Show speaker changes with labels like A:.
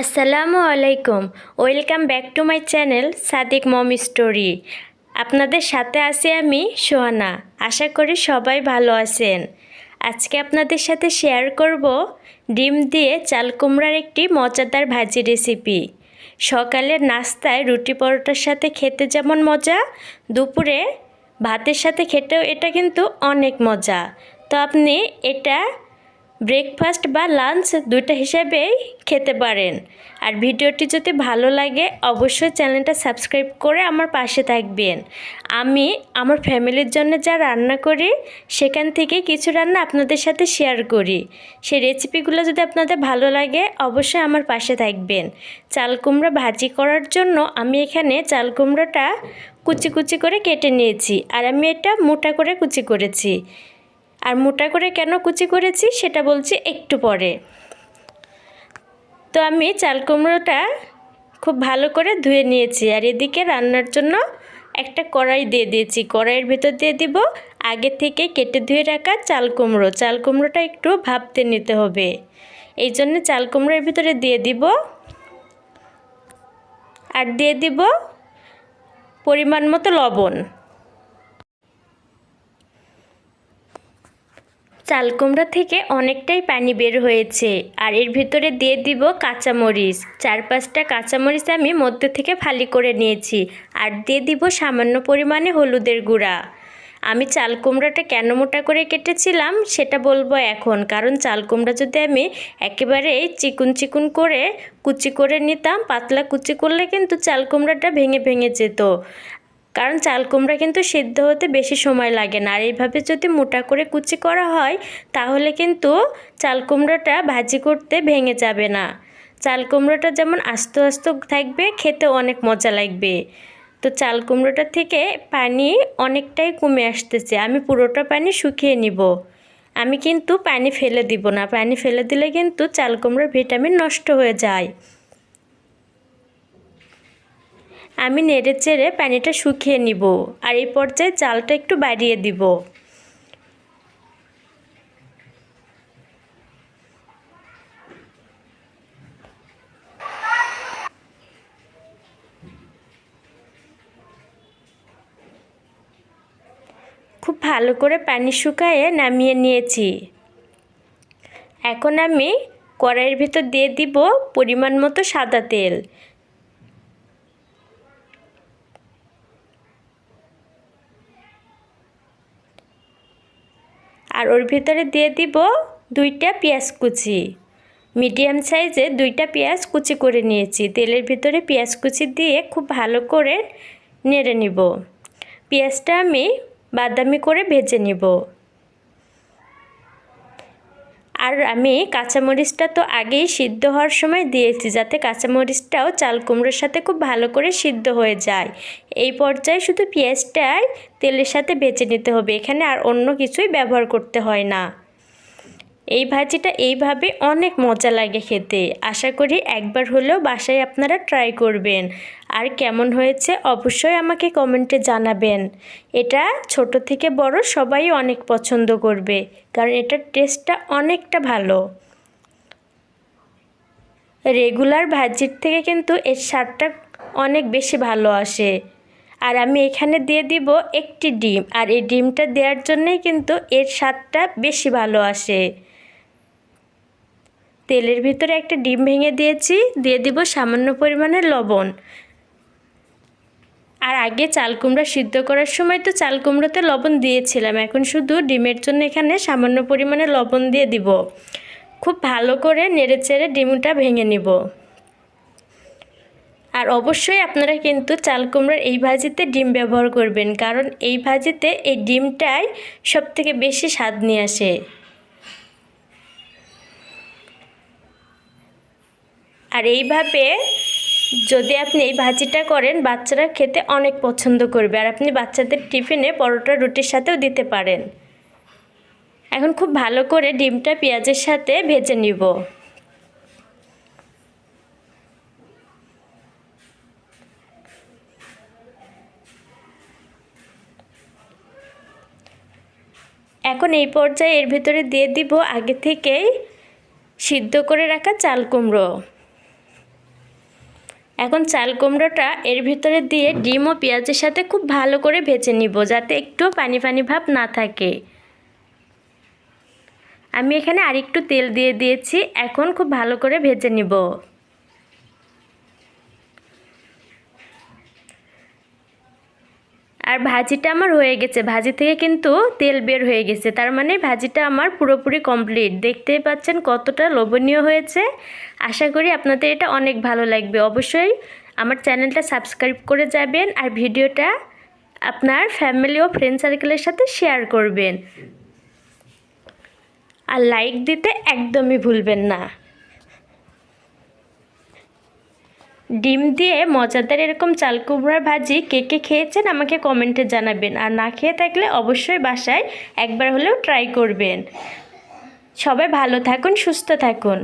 A: আসসালামু আলাইকুম। Welcome back to my channel Sadik mom story. আপনাদের সাথে আছি আমি সোহানা। আশা করি সবাই ভালো আছেন। আজকে আপনাদের সাথে শেয়ার করব ডিম দিয়ে চাল কুমড়ার একটি মজাদার ভাজি রেসিপি। সকালের নাস্তায় রুটি পরোটার সাথে খেতে যেমন মজা, দুপুরে ভাতের সাথে খেতেও এটা কিন্তু অনেক মজা। তো আপনি এটা ব্রেকফাস্ট বা লাঞ্চ দুইটা হিসাবেই খেতে পারেন। আর ভিডিওটি যদি ভালো লাগে, অবশ্যই চ্যানেলটা সাবস্ক্রাইব করে আমার পাশে থাকবেন। আমি, আমার ফ্যামিলির জন্য যা রান্না করি, সেখান থেকে কিছু রান্না আপনাদের সাথে শেয়ার করি। সেই রেসিপিগুলো যদি আপনাদের ভালো লাগে, অবশ্যই আমার পাশে থাকবেন। চাল কুমড়া ভাজি করার জন্য আমি এখানে চাল কুমড়োটা কুচি কুচি করে কেটে নিয়েছি। আর আমি এটা মোটা করে কুচি করেছি। আর মোটা করে কেন কুচি করেছি সেটা বলছি একটু পরে। তো আমি চাল কুমড়োটা খুব ভালো করে ধুয়ে নিয়েছি আর এদিকে রান্নার জন্য একটা কড়াই দিয়ে দিয়েছি। কড়াইয়ের ভিতর দিয়ে দিব আগে থেকে কেটে ধুয়ে রাখা চাল কুমড়ো। চাল কুমড়োটা একটু ভাবতে নিতে হবে। এই জন্য চাল কুমড়োর ভিতরে দিয়ে দিব আর দিয়ে দিব পরিমাণ মতো লবণ। চাল কুমড়া থেকে অনেকটাই পানি বের হয়েছে আর এর ভিতরে দিয়ে দিব কাঁচামরিচ। চার পাঁচটা কাঁচামরিচ আমি মধ্যে থেকে ফালি করে নিয়েছি আর দিয়ে দিব সামান্য পরিমাণে হলুদের গুঁড়া। আমি চাল কুমড়াটা কেন মোটা করে কেটেছিলাম সেটা বলব এখন, কারণ চাল কুমড়া যদি আমি একেবারেই চিকুন চিকুন করে কুচি করে নিতাম, পাতলা কুচি করলে কিন্তু চাল কুমড়াটা ভেঙে ভেঙে যেত। কারণ চাল কুমড়া কিন্তু সিদ্ধ হতে বেশি সময় লাগে না। আর এইভাবে যদি মোটা করে কুচি করা হয়, তাহলে কিন্তু চাল কুমড়োটা ভাজি করতে ভেঙে যাবে না। চাল কুমড়োটা যেমন আস্ত আস্ত থাকবে খেতে অনেক মজা লাগবে। তো চাল কুমড়োটা থেকে পানি অনেকটাই কমে আসতেছে। আমি পুরোটা পানি শুকিয়ে নিব। আমি কিন্তু পানি ফেলে দিব না। পানি ফেলে দিলে কিন্তু চাল কুমড়োর ভিটামিন নষ্ট হয়ে যায়। আমি নেড়ে চেড়ে পানিটা শুকিয়ে নিব আর এই পর্যায়ে চালটা একটু বাড়িয়ে দিব। খুব ভালো করে পানি শুকায়ে নামিয়ে নিয়েছি। এখন আমি কড়াইয়ের ভিতর দিয়ে দিব পরিমাণ মতো সাদা তেল। আর ওর ভিতরে দিয়ে দিব দুইটা পেঁয়াজ কুচি। মিডিয়াম সাইজে দুইটা পেঁয়াজ কুচি করে নিয়েছি। তেলের ভিতরে পেঁয়াজ কুচি দিয়ে খুব ভালো করে নেড়ে নিব। পেঁয়াজটা আমি বাদামি করে ভেজে নিব। আর আমি কাঁচামরিচটা তো আগেই সিদ্ধ হওয়ার সময় দিয়েছি যাতে কাঁচামরিচটাও চাল কুমড়োর সাথে খুব ভালো করে সিদ্ধ হয়ে যায়। এই পর্যায়ে শুধু পেঁয়াজটাই তেলের সাথে বেছে নিতে হবে, এখানে আর অন্য কিছুই ব্যবহার করতে হয় না। এই ভাজিটা এইভাবে অনেক মজা লাগে খেতে। আশা করি একবার হলেও বাসায় আপনারা ট্রাই করবেন। আর কেমন হয়েছে অবশ্যই আমাকে কমেন্টে জানাবেন। এটা ছোট থেকে বড় সবাই অনেক পছন্দ করবে, কারণ এটার টেস্টটা অনেকটা ভালো। রেগুলার ভাজির থেকে কিন্তু এর স্বাদটা অনেক বেশি ভালো আসে। আর আমি এখানে দিয়ে দিব একটি ডিম, আর এই ডিমটা দেওয়ার জন্যই কিন্তু এর স্বাদটা বেশি ভালো আসে। তেলের ভিতরে একটা ডিম ভেঙে দিয়েছি, দিয়ে দিব সামান্য পরিমাণে লবণ। আর আগে চাল কুমড়া সিদ্ধ করার সময় তো চাল কুমড়োতে লবণ দিয়েছিলাম, এখন শুধু ডিমের জন্য এখানে সামান্য পরিমাণে লবণ দিয়ে দিব। খুব ভালো করে নেড়ে চেড়ে ডিমটা ভেঙে নিব। আর অবশ্যই আপনারা কিন্তু চাল কুমড়ার এই ভাজিতে ডিম ব্যবহার করবেন, কারণ এই ভাজিতে এই ডিমটাই সবথেকে বেশি স্বাদ নিয়ে আসে। আর এইভাবে যদি আপনি এই ভাজিটা করেন, বাচ্চারা খেতে অনেক পছন্দ করবে। আর আপনি বাচ্চাদের টিফিনে পরোটা, রুটির সাথেও দিতে পারেন। এখন খুব ভালো করে ডিমটা পেঁয়াজের সাথে ভেজে নিব। এখন এই পর্যায়ে এর ভিতরে দিয়ে দিব আগে থেকেই সিদ্ধ করে রাখা চাল কুমড়ো। এখন চাল কুমড়োটা এর ভিতরে দিয়ে ডিম ও পেঁয়াজের সাথে খুব ভালো করে ভেজে নিব যাতে একটুও পানি পানি ভাব না থাকে। আমি এখানে আরেকটু তেল দিয়ে দিয়েছি, এখন খুব ভালো করে ভেজে নিব। আর ভাজিটা আমার হয়ে গেছে। ভাজি থেকে কিন্তু তেল বের হয়ে গেছে। তার মানে ভাজিটা আমার পুরোপুরি কমপ্লিট দেখতেই পাচ্ছেন কতটা লোভনীয় হয়েছে। আশা করি আপনাদের এটা অনেক ভালো লাগবে। অবশ্যই আমার চ্যানেলটা সাবস্ক্রাইব করে যাবেন আর ভিডিওটা আপনার ফ্যামিলি ও ফ্রেন্ড সার্কেলের সাথে শেয়ার করবেন। আর লাইক দিতে একদমই ভুলবেন না। ডিম দিয়ে মজাদার এরকম চাল কুমড়ার ভাজি কে কে খেয়েছেন আমাকে কমেন্টে জানাবেন। আর না খেয়ে থাকলে অবশ্যই বাসায় একবার হলেও ট্রাই করবেন। সবাই ভালো থাকুন, সুস্থ থাকুন।